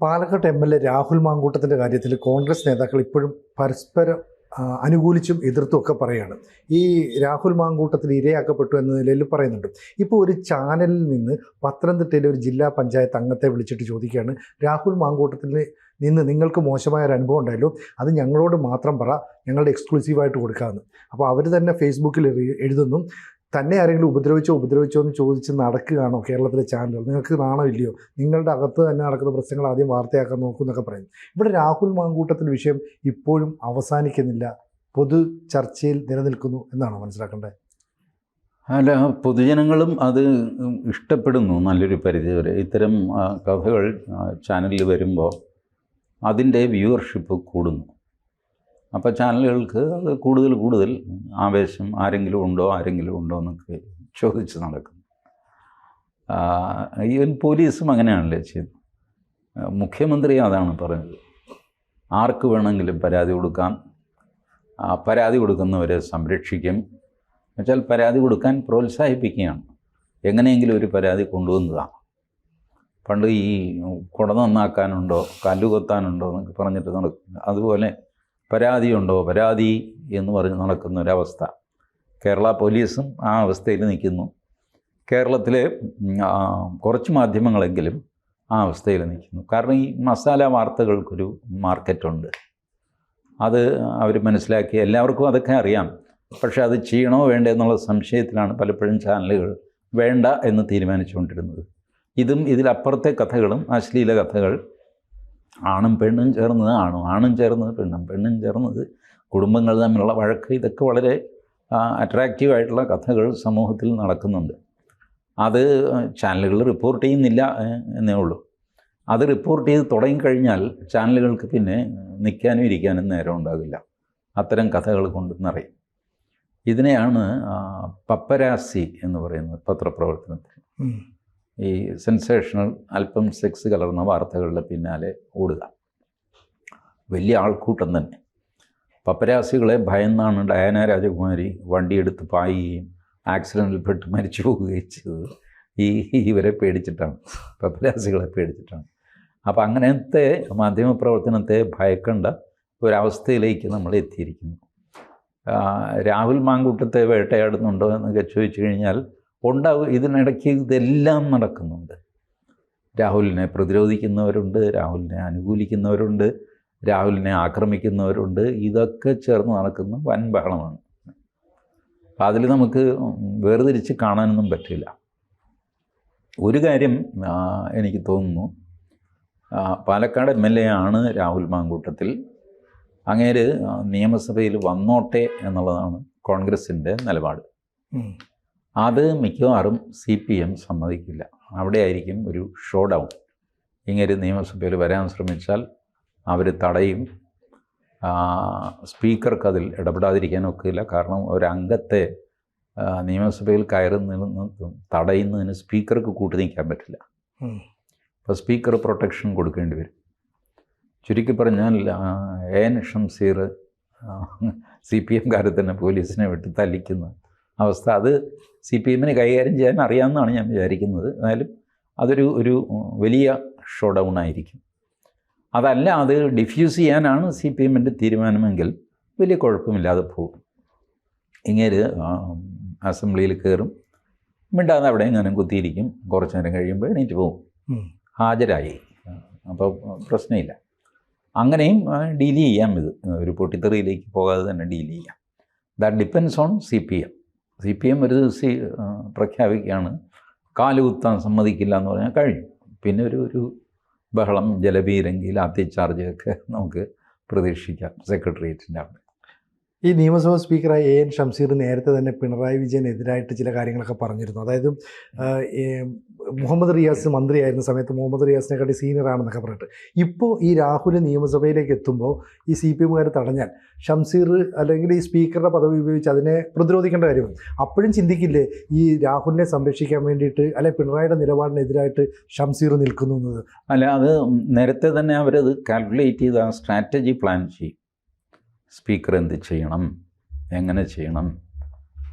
Palakkad M L A Rahul മാങ്കൂട്ടത്തിന്റെ കാര്യത്തിൽ കോൺഗ്രസ് നേതാക്കൾ ഇപ്പോഴും പരസ്പരം അനുകൂലിച്ചും എതിർത്തും ഒക്കെ പറയുകയാണ് ഈ രാഹുൽ മാങ്കൂട്ടത്തിൽ ഇരയാക്കപ്പെട്ടു എന്ന നിലയിൽ പറയുന്നുണ്ട്. ഇപ്പോൾ ഒരു ചാനലിൽ നിന്ന് പത്തനംതിട്ടയിലെ ഒരു ജില്ലാ പഞ്ചായത്ത് അംഗത്തെ വിളിച്ചിട്ട് ചോദിക്കുകയാണ് രാഹുൽ മാങ്കൂട്ടത്തിൽ നിന്ന് നിങ്ങൾക്ക് മോശമായ ഒരു അനുഭവം ഉണ്ടായല്ലോ? അത് ഞങ്ങളോട് മാത്രം പറ ഞങ്ങളുടെ എക്സ്ക്ലൂസീവായിട്ട് കൊടുക്കാമെന്ന് അപ്പോൾ അവർ തന്നെ ഫേസ്ബുക്കിൽ എഴുതുന്നു തന്നെ ആരെങ്കിലും ഉപദ്രവിച്ചോ ഉപദ്രവിച്ചോ എന്ന് ചോദിച്ച് നടക്കുകയാണോ കേരളത്തിലെ ചാനലുകൾ? നിങ്ങൾക്ക് നാണമില്ലയോ നിങ്ങളുടെ അകത്ത് തന്നെ നടക്കുന്ന പ്രശ്നങ്ങൾ ആദ്യം വാർത്തയാക്കാൻ നോക്കൂ എന്നൊക്കെ പറയുന്നു ഇവിടെ രാഹുൽ മാങ്കൂട്ടത്തിൽ വിഷയം ഇപ്പോഴും അവസാനിക്കുന്നില്ല. പൊതു ചർച്ചയിൽ നിലനിൽക്കുന്നു എന്നാണ് മനസ്സിലാക്കേണ്ടത്? അല്ല പൊതുജനങ്ങളും അത് ഇഷ്ടപ്പെടുന്നു നല്ലൊരു പരിധി വരെ. ഇത്തരം കഥകൾ ചാനലിൽ വരുമ്പോൾ അതിന്റെ വ്യൂവർഷിപ്പ് കൂടുന്നു. അപ്പോൾ ചാനലുകൾക്ക് അത് കൂടുതൽ കൂടുതൽ ആവേശം ആരെങ്കിലും ഉണ്ടോ ആരെങ്കിലും ഉണ്ടോ എന്നൊക്കെ ചോദിച്ച് നടക്കും. ആ, ഈവൻ പോലീസും അങ്ങനെയാണല്ലേ ചെയ്യുന്നത്? മുഖ്യമന്ത്രി അതാണ് പറഞ്ഞത്. ആർക്ക് വേണമെങ്കിലും പരാതി കൊടുക്കാം. പരാതി കൊടുക്കുന്നവരെ സംരക്ഷിക്കും. എന്നുവെച്ചാൽ പരാതി കൊടുക്കാൻ പ്രോത്സാഹിപ്പിക്കുകയാണ്. എങ്ങനെയെങ്കിലും ഒരു പരാതി കൊണ്ടുവന്നതാണ് പണ്ട് ഈ കുട നന്നാക്കാനുണ്ടോ കല്ലുകൊത്താനുണ്ടോ എന്നൊക്കെ പറഞ്ഞിട്ട് നടക്കും. അതുപോലെ പരാതിയുണ്ടോ? പരാതി എന്ന് പറഞ്ഞ് നടക്കുന്ന ഒരവസ്ഥ കേരള പോലീസും ആ അവസ്ഥയിൽ നിൽക്കുന്നു. കേരളത്തിലെ കുറച്ച് മാധ്യമങ്ങളെങ്കിലും ആ അവസ്ഥയിൽ നിൽക്കുന്നു. കാരണം ഈ മസാല വാർത്തകൾക്കൊരു മാർക്കറ്റുണ്ട്. അത് അവർ മനസ്സിലാക്കി എല്ലാവർക്കും അതൊക്കെ അറിയാം. പക്ഷേ അത് ചെയ്യണോ വേണ്ടേ എന്നുള്ള സംശയത്തിലാണ് പലപ്പോഴും ചാനലുകൾ വേണ്ട എന്ന് തീരുമാനിച്ചുകൊണ്ടിരുന്നത്. ഇതും ഇതിലപ്പുറത്തെ കഥകളും അശ്ലീല കഥകൾ ആണും പെണ്ണും ചേർന്നത് ആണും ആണും ചേർന്നത് പെണ്ണും പെണ്ണും ചേർന്നത് കുടുംബങ്ങൾ തമ്മിലുള്ള വഴക്ക്. ഇതൊക്കെ വളരെ അട്രാക്റ്റീവായിട്ടുള്ള കഥകൾ സമൂഹത്തിൽ നടക്കുന്നുണ്ട്. അത് ചാനലുകൾ റിപ്പോർട്ട് ചെയ്യുന്നില്ല എന്നേ ഉള്ളൂ. അത് റിപ്പോർട്ട് ചെയ്ത് തുടങ്ങിക്കഴിഞ്ഞാൽ ചാനലുകൾക്ക് പിന്നെ നിൽക്കാനും ഇരിക്കാനും നേരം ഉണ്ടാകില്ല അത്തരം കഥകൾ കൊണ്ട് നിറയും. ഇതിനെയാണ് പപ്പരാസി എന്ന് പറയുന്നത് പത്രപ്രവർത്തനത്തിൽ. ഈ സെൻസേഷണൽ അല്പം സെക്സ് കലർന്ന വാർത്തകളുടെ പിന്നാലെ ഓടുക. വലിയ ആൾക്കൂട്ടം തന്നെ. പപ്പരാസികളെ ഭയന്നാണ് ഡയാന രാജകുമാരി വണ്ടിയെടുത്ത് പായുകയും ആക്സിഡന്റിൽപ്പെട്ട് മരിച്ചു പോവുകയും ചെയ്തത്. ഈ ഇവരെ പേടിച്ചിട്ടാണ്. പപ്പരാസികളെ പേടിച്ചിട്ടാണ്. അപ്പോൾ അങ്ങനത്തെ മാധ്യമപ്രവർത്തനത്തെ ഭയക്കേണ്ട ഒരവസ്ഥയിലേക്ക് നമ്മൾ എത്തിയിരിക്കുന്നു. രാഹുൽ മാങ്കൂട്ടത്തെ വേട്ടയാടുന്നുണ്ടോ എന്നൊക്കെ ചോദിച്ചു കഴിഞ്ഞാൽ ഉണ്ടാവും ഇതിനിടയ്ക്ക് ഇതെല്ലാം നടക്കുന്നുണ്ട്. രാഹുലിനെ പ്രതിരോധിക്കുന്നവരുണ്ട് രാഹുലിനെ അനുകൂലിക്കുന്നവരുണ്ട് രാഹുലിനെ ആക്രമിക്കുന്നവരുണ്ട്. ഇതൊക്കെ ചേർന്ന് നടക്കുന്ന വൻ ബഹളമാണ്. അപ്പം അതിൽ നമുക്ക് വേർതിരിച്ച് കാണാനൊന്നും പറ്റില്ല. ഒരു കാര്യം എനിക്ക് തോന്നുന്നു പാലക്കാട് എം എൽ എ ആണ് രാഹുൽ മാങ്കൂട്ടത്തിൽ. അങ്ങേര് നിയമസഭയിൽ വന്നോട്ടെ എന്നുള്ളതാണ് കോൺഗ്രസിന്റെ നിലപാട്. അത് മിക്കവാറും സി പി എം സമ്മതിക്കില്ല. അവിടെ ആയിരിക്കും ഒരു ഷോ ഡൗൺ ഇങ്ങനെ നിയമസഭയിൽ വരാൻ ശ്രമിച്ചാൽ അവർ തടയും. സ്പീക്കർക്ക് അതിൽ ഇടപെടാതിരിക്കാൻ ഒക്കില്ല. കാരണം ഒരംഗത്തെ നിയമസഭയിൽ കയറുന്നതിന് തടയുന്നതിന് സ്പീക്കർക്ക് കൂട്ടി നിൽക്കാൻ പറ്റില്ല. അപ്പോൾ സ്പീക്കർ പ്രൊട്ടക്ഷൻ കൊടുക്കേണ്ടി വരും. ചുരുക്കി പറഞ്ഞാൽ A N Shamseer C P എംകാരെ തന്നെ പോലീസിനെ വിട്ട് തല്ലിക്കുന്ന. അവസ്ഥ. അത് സി പി എമ്മിന് കൈകാര്യം ചെയ്യാൻ അറിയാമെന്നാണ് ഞാൻ വിചാരിക്കുന്നത്. എന്നാലും അതൊരു ഒരു വലിയ ഷോ ഡൗൺ ആയിരിക്കും. അതല്ല അത് ഡിഫ്യൂസ് ചെയ്യാനാണ് സി പി എമ്മിന്റെ തീരുമാനമെങ്കിൽ വലിയ കുഴപ്പമില്ലാതെ പോകും. ഇങ്ങനെ അസംബ്ലിയിൽ കയറും. മിണ്ടാതെ അവിടെ എങ്ങനെ കുത്തിയിരിക്കും. കുറച്ച് നേരം കഴിയുമ്പോൾ എണീറ്റ് പോകും. ഹാജരായി. അപ്പോൾ പ്രശ്നമില്ല. അങ്ങനെയും ഡീൽ ചെയ്യാം ഇത്. ഒരു പൊട്ടിത്തെറിയിലേക്ക് പോകാതെ തന്നെ ഡീൽ ചെയ്യാം. That depends on C P M C P M ഒരു സി പ്രഖ്യാപിക്കുകയാണ്. കാലുകുത്താൻ സമ്മതിക്കില്ല എന്ന് പറഞ്ഞാൽ കഴിഞ്ഞു പിന്നെ ഒരു ഒരു ബഹളം ജലപീരങ്കി ലാത്തി ചാർജൊക്കെ നമുക്ക് പ്രതീക്ഷിക്കാം സെക്രട്ടേറിയറ്റിന്റെ അവിടെ. ഈ നിയമസഭാ സ്പീക്കറായ എ എൻ ഷംസീർ നേരത്തെ തന്നെ പിണറായി വിജയനെതിരായിട്ട് ചില കാര്യങ്ങളൊക്കെ പറഞ്ഞിരുന്നു. അതായത് മുഹമ്മദ് റിയാസ് മന്ത്രിയായിരുന്ന സമയത്ത് മുഹമ്മദ് റിയാസിനെക്കാട്ടി സീനിയർ ആണെന്നൊക്കെ പറഞ്ഞിട്ട്. ഇപ്പോൾ ഈ രാഹുൽ നിയമസഭയിലേക്ക് എത്തുമ്പോൾ ഈ സി പി എമ്മുകാർ തടഞ്ഞാൽ ഷംസീർ അല്ലെങ്കിൽ ഈ സ്പീക്കറുടെ പദവി ഉപയോഗിച്ച് അതിനെ പ്രതിരോധിക്കേണ്ട കാര്യമാണ് അപ്പോഴും ചിന്തിക്കില്ലേ ഈ രാഹുലിനെ സംരക്ഷിക്കാൻ വേണ്ടിയിട്ട് അല്ലെ പിണറായിയുടെ നിലപാടിനെതിരായിട്ട് ഷംസീർ നിൽക്കുന്നു എന്നത്? അല്ല അത് നേരത്തെ തന്നെ അവരത് കാൽക്കുലേറ്റ് ചെയ്ത് സ്ട്രാറ്റജി പ്ലാൻ ചെയ്യും സ്പീക്കർ എന്ത് ചെയ്യണം? എങ്ങനെ ചെയ്യണം?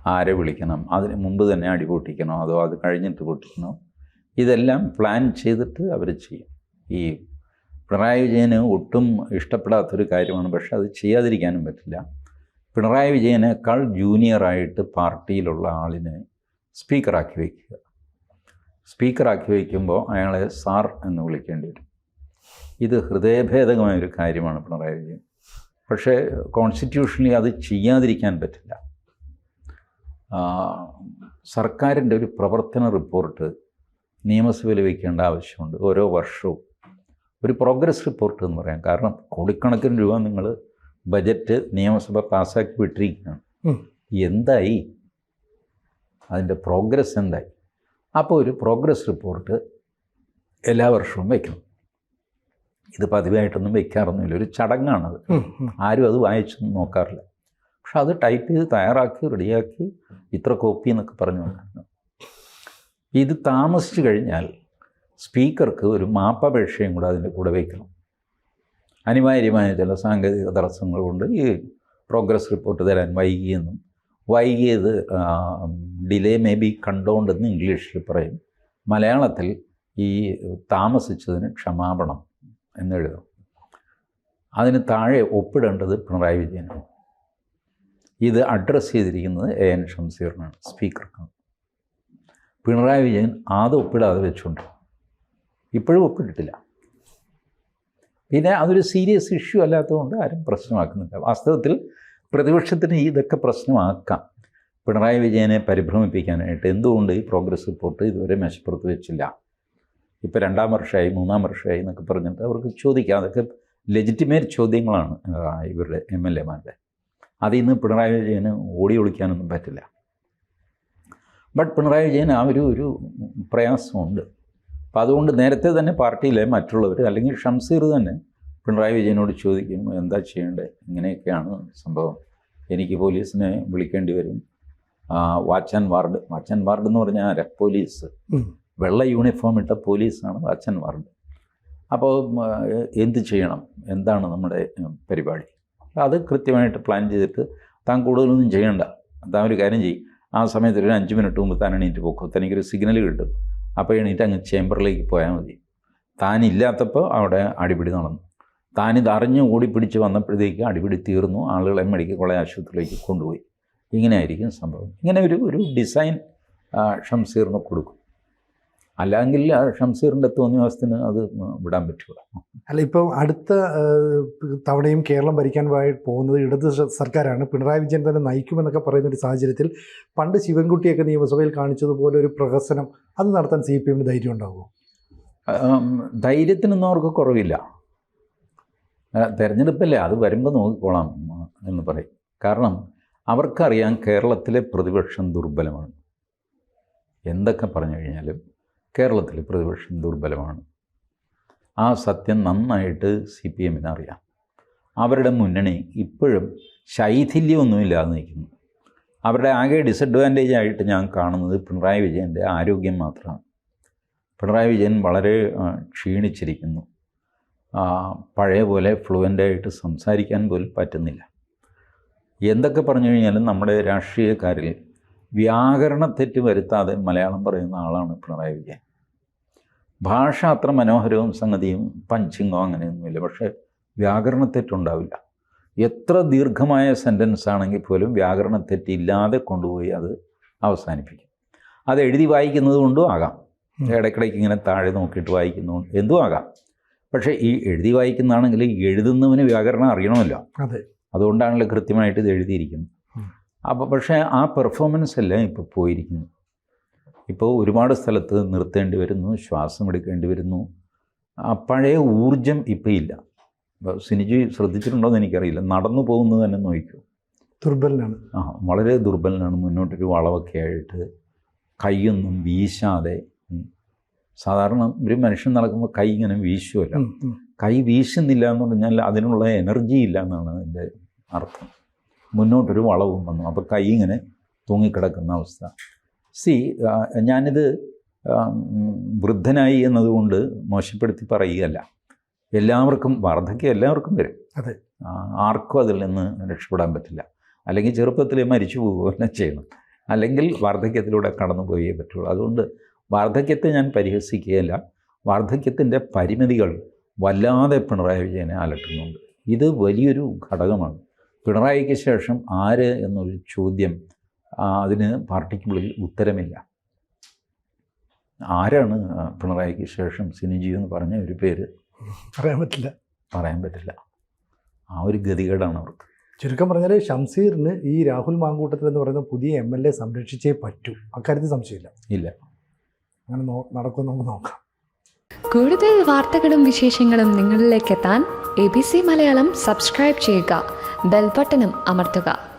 ആരെ വിളിക്കണം? അതിന് മുമ്പ് തന്നെ അടി പൊട്ടിക്കണോ? അതോ അത് കഴിഞ്ഞിട്ട് പൊട്ടിക്കണോ? ഇതെല്ലാം പ്ലാൻ ചെയ്തിട്ട് അവർ ചെയ്യും. ഈ പിണറായി വിജയന് ഒട്ടും ഇഷ്ടപ്പെടാത്തൊരു കാര്യമാണ്. പക്ഷെ അത് ചെയ്യാതിരിക്കാനും പറ്റില്ല. പിണറായി വിജയനേക്കാൾ ജൂനിയറായിട്ട് പാർട്ടിയിലുള്ള ആളിനെ സ്പീക്കറാക്കി വയ്ക്കുക സ്പീക്കറാക്കി വയ്ക്കുമ്പോൾ അയാളെ സാർ എന്ന് വിളിക്കേണ്ടി വരും. ഇത് ഹൃദയഭേദകമായൊരു കാര്യമാണ് പിണറായി വിജയൻ. പക്ഷേ കോൺസ്റ്റിറ്റ്യൂഷനിൽ അത് ചെയ്യാതിരിക്കാൻ പറ്റില്ല. സർക്കാരിന്റെ ഒരു പ്രവർത്തന റിപ്പോർട്ട് നിയമസഭയിൽ വയ്ക്കേണ്ട ആവശ്യമുണ്ട്. ഓരോ വർഷവും ഒരു പ്രോഗ്രസ് റിപ്പോർട്ട് എന്ന് പറയാം. കാരണം കോടിക്കണക്കിന് രൂപ നിങ്ങൾ ബജറ്റ് നിയമസഭ പാസ്സാക്കി വിട്ടിരിക്കുകയാണ്. എന്തായി? അതിന്റെ പ്രോഗ്രസ് എന്തായി? അപ്പോൾ ഒരു പ്രോഗ്രസ് റിപ്പോർട്ട് എല്ലാ വർഷവും വയ്ക്കണം ഇത് പതിവായിട്ടൊന്നും വെക്കാറൊന്നുമില്ല. ഒരു ചടങ്ങാണത്. ആരും അത് വായിച്ചൊന്നും നോക്കാറില്ല. പക്ഷെ അത് ടൈപ്പ് ചെയ്ത് തയ്യാറാക്കി റെഡിയാക്കി ഇത്ര കോപ്പി എന്നൊക്കെ പറഞ്ഞു വെക്കണം ഇത് താമസിച്ചു കഴിഞ്ഞാൽ സ്പീക്കർക്ക് ഒരു മാപ്പപേക്ഷയും കൂടെ അതിന്റെ കൂടെ വയ്ക്കണം അനിവാര്യമായ ചില സാങ്കേതിക തടസ്സങ്ങൾ കൊണ്ട് ഈ പ്രോഗ്രസ് റിപ്പോർട്ട് തരാൻ വൈകിയെന്നും വൈകിയത് ഡിലേ മേ ബി കണ്ടോണ്ടെന്ന് ഇംഗ്ലീഷിൽ പറയും. മലയാളത്തിൽ ഈ താമസിച്ചതിന് ക്ഷമാപണം. എന്നെഴുതും. അതിന് താഴെ ഒപ്പിടേണ്ടത് പിണറായി വിജയനാണ്. ഇത് അഡ്രസ്സ് ചെയ്തിരിക്കുന്നത് എ എൻ ഷംസീറിനാണ് സ്പീക്കർക്കാണ്. പിണറായി വിജയൻ ആദ്യം ഒപ്പിടാതെ വെച്ചുകൊണ്ട് ഇപ്പോഴും ഒപ്പിട്ടിട്ടില്ല. പിന്നെ അതൊരു സീരിയസ് ഇഷ്യൂ അല്ലാത്തതുകൊണ്ട് ആരും പ്രശ്നമാക്കുന്നില്ല. വാസ്തവത്തിൽ പ്രതിപക്ഷത്തിന് ഇതൊക്കെ പ്രശ്നമാക്കാം. പിണറായി വിജയനെ പരിഭ്രമിപ്പിക്കാനായിട്ട് എന്തുകൊണ്ട് ഈ പ്രോഗ്രസ് റിപ്പോർട്ട് ഇതുവരെ മെച്ചപ്പെടുത്തി വെച്ചില്ല? ഇപ്പോൾ രണ്ടാം വർഷമായി മൂന്നാം വർഷമായി എന്നൊക്കെ പറഞ്ഞിട്ട് അവർക്ക് ചോദിക്കാം. അതൊക്കെ ലെജിറ്റിമേറ്റ് ചോദ്യങ്ങളാണ് ഇവരുടെ എം എൽ എമാരുടെ അതിൽ നിന്ന് പിണറായി വിജയന് ഓടി ഒളിക്കാനൊന്നും പറ്റില്ല. ബട്ട് പിണറായി വിജയൻ ആ ഒരു ഒരു പ്രയാസമുണ്ട്. അപ്പോൾ അതുകൊണ്ട് നേരത്തെ തന്നെ പാർട്ടിയിലെ മറ്റുള്ളവർ അല്ലെങ്കിൽ ഷംസീർ തന്നെ പിണറായി വിജയനോട് ചോദിക്കും എന്താ ചെയ്യേണ്ടത് ഇങ്ങനെയൊക്കെയാണ് സംഭവം. എനിക്ക് പോലീസിനെ വിളിക്കേണ്ടി വരും. Watch and ward watch and ward എന്ന് പറഞ്ഞാൽ പോലീസ്. വെള്ള യൂണിഫോം ഇട്ട പോലീസാണ് ആൻഡ് അപ്പോൾ എന്ത് ചെയ്യണം? എന്താണ് നമ്മുടെ പരിപാടി? അത് കൃത്യമായിട്ട് പ്ലാൻ ചെയ്തിട്ട് താൻ കൂടുതലൊന്നും ചെയ്യണ്ട. താൻ ഒരു കാര്യം ചെയ്യും. ആ സമയത്ത് ഒരു അഞ്ച് മിനിറ്റ് മുമ്പ് താൻ എണീറ്റ് പോക്കും. തനിക്കൊരു സിഗ്നൽ കിട്ടും. അപ്പോൾ എണീറ്റ് അങ്ങ് ചേംബറിലേക്ക് പോയാൽ മതി. താനില്ലാത്തപ്പോൾ അവിടെ അടിപിടി നടന്നു. താൻ ഇത് അറിഞ്ഞ് ഓടിപ്പിടിച്ച് വന്നപ്പോഴത്തേക്ക് അടിപിടി തീർന്നു. ആളുകളെ മെഡിക്കൽ കോളേജ് ആശുപത്രിയിലേക്ക് കൊണ്ടുപോയി. ഇങ്ങനെയായിരിക്കും സംഭവം. ഇങ്ങനെ ഒരു ഒരു ഡിസൈൻ ഷംസീറിന് കൊടുക്കും. അല്ലെങ്കിൽ ഷംസീറിന്റെ തോന്നിയ തോന്നിവാസത്തിന് അത് വിടാൻ പറ്റില്ല അല്ല ഇപ്പം അടുത്ത തവണയും കേരളം ഭരിക്കാൻ പോകുന്നത് ഇടത് സർക്കാരാണ്. പിണറായി വിജയൻ തന്നെ നയിക്കുമെന്നൊക്കെ പറയുന്ന ഒരു സാഹചര്യത്തിൽ പണ്ട് ശിവൻകുട്ടിയൊക്കെ നിയമസഭയിൽ കാണിച്ചതുപോലെ ഒരു പ്രഹസനം അത് നടത്താൻ സി പി എമ്മിന് ധൈര്യം ഉണ്ടാകുമോ ധൈര്യത്തിനൊന്നും അവർക്ക് കുറവില്ല. തിരഞ്ഞെടുപ്പല്ലേ തെരഞ്ഞെടുപ്പല്ലേ അത് വരുമ്പോൾ നോക്കിക്കോളാം എന്ന് പറയും. കാരണം അവർക്കറിയാം കേരളത്തിലെ പ്രതിപക്ഷം ദുർബലമാണ്. എന്തൊക്കെ പറഞ്ഞു കഴിഞ്ഞാലും കേരളത്തിലെ പ്രതിപക്ഷം ദുർബലമാണ്. ആ സത്യം നന്നായിട്ട് സി പി എമ്മിന് അറിയാം. അവരുടെ മുന്നണി ഇപ്പോഴും ശൈഥില്യമൊന്നുമില്ലാതെ നിൽക്കുന്നു. അവരുടെ ആകെ ഡിസഡ്വാന്റേജ് ആയിട്ട് ഞാൻ കാണുന്നത് പിണറായി വിജയന്റെ ആരോഗ്യം മാത്രമാണ്. പിണറായി വിജയൻ വളരെ ക്ഷീണിച്ചിരിക്കുന്നു. പഴയ പോലെ ഫ്ലുവന്റായിട്ട് സംസാരിക്കാൻ പോലും പറ്റുന്നില്ല. എന്തൊക്കെ പറഞ്ഞു കഴിഞ്ഞാലും നമ്മുടെ രാഷ്ട്രീയക്കാരിൽ വ്യാകരണ തെറ്റ് വരുത്താതെ മലയാളം പറയുന്ന ആളാണ് പിണറായി വിജയൻ. ഭാഷ അത്ര മനോഹരവും സംഗതിയും പഞ്ചിങ്ങോ അങ്ങനെയൊന്നുമില്ല. പക്ഷേ വ്യാകരണത്തെറ്റുണ്ടാവില്ല. എത്ര ദീർഘമായ സെന്റൻസ് ആണെങ്കിൽ പോലും വ്യാകരണത്തെറ്റില്ലാതെ കൊണ്ടുപോയി അത് അവസാനിപ്പിക്കും. അത് എഴുതി വായിക്കുന്നത് കൊണ്ടും ആകാം. ഇടയ്ക്കിടയ്ക്ക് ഇങ്ങനെ താഴെ നോക്കിയിട്ട് വായിക്കുന്നു എന്തും ആകാം. പക്ഷേ ഈ എഴുതി വായിക്കുന്നതാണെങ്കിൽ എഴുതുന്നവന് വ്യാകരണം അറിയണമല്ലോ. അതെ. അതുകൊണ്ടാണല്ലോ കൃത്യമായിട്ട് ഇത് എഴുതിയിരിക്കുന്നത്. അപ്പോൾ പക്ഷേ ആ പെർഫോമൻസ് എല്ലാം ഇപ്പോൾ പോയിരിക്കുന്നു. ഇപ്പോൾ ഒരുപാട് സ്ഥലത്ത് നിർത്തേണ്ടി വരുന്നു ശ്വാസം എടുക്കേണ്ടി വരുന്നു. ആ പഴയ ഊർജം ഇപ്പോൾ ഇല്ല. അപ്പോൾ സിനിജി ശ്രദ്ധിച്ചിട്ടുണ്ടോ എന്ന് എനിക്കറിയില്ല. നടന്നു പോകുന്നത് തന്നെ നോക്കൂ ദുർബലനാണ്. ആ വളരെ ദുർബലനാണ്. മുന്നോട്ടൊരു വളവൊക്കെ ആയിട്ട് കൈയൊന്നും വീശാതെ സാധാരണ ഒരു മനുഷ്യൻ നടക്കുമ്പോൾ കൈ ഇങ്ങനെ വീശുമല്ലോ. കൈ വീശുന്നില്ല എന്ന് പറഞ്ഞാൽ അതിനുള്ള എനർജി ഇല്ല എന്നാണ് അതിന്റെ അർത്ഥം. മുന്നോട്ടൊരു വളവും വന്നു. അപ്പോൾ കൈ ഇങ്ങനെ തൂങ്ങിക്കിടക്കുന്ന അവസ്ഥ. സി ഞാനിത് വൃദ്ധനായി എന്നതുകൊണ്ട് മോശപ്പെടുത്തി പറയുകയല്ല. എല്ലാവർക്കും വാർദ്ധക്യം എല്ലാവർക്കും വരും. അതെ. ആർക്കും അതിൽ നിന്ന് രക്ഷപ്പെടാൻ പറ്റില്ല. അല്ലെങ്കിൽ ചെറുപ്പത്തിൽ മരിച്ചു പോവുകയെല്ലാം ചെയ്യണം അല്ലെങ്കിൽ വാർദ്ധക്യത്തിലൂടെ കടന്നു പോയേ പറ്റുള്ളൂ. അതുകൊണ്ട് വാർദ്ധക്യത്തെ ഞാൻ പരിഹസിക്കുകയല്ല. വാർദ്ധക്യത്തിന്റെ പരിമിതികൾ വല്ലാതെ പിണറായി വിജയനെ അലട്ടുന്നുണ്ട്. ഇത് വലിയൊരു ഘടകമാണ്. പിണറായിക്ക് ശേഷം ആര് എന്നൊരു ചോദ്യം അതിന് പാർട്ടിക്കുള്ളിൽ ഉത്തരമില്ല. ആരാണ് പിണറായിക്ക് ശേഷം സിനിജി എന്ന് പറഞ്ഞ ഒരു പേര്? പറയാൻ പറ്റില്ല. പറയാൻ പറ്റില്ല. ആ ഒരു ഗതികേടാണ് അവർക്ക്. ചുരുക്കം പറഞ്ഞാൽ ഷംസീറിന് ഈ രാഹുൽ മാങ്കൂട്ടത്തിൽ എന്ന് പറയുന്ന പുതിയ എം എൽ എ സംരക്ഷിച്ചേ പറ്റൂ. അക്കാര്യത്തിൽ സംശയമില്ല. ഇല്ല. അങ്ങനെ നടക്കും നടക്കുമെന്ന് നമുക്ക് നോക്കാം. കൂടുതൽ വാർത്തകളും വിശേഷങ്ങളും നിങ്ങളിലേക്ക് എത്താൻ A B C Malayalam subscribe ചെയ്യുക. ബെൽബട്ടനും അമർത്തുക.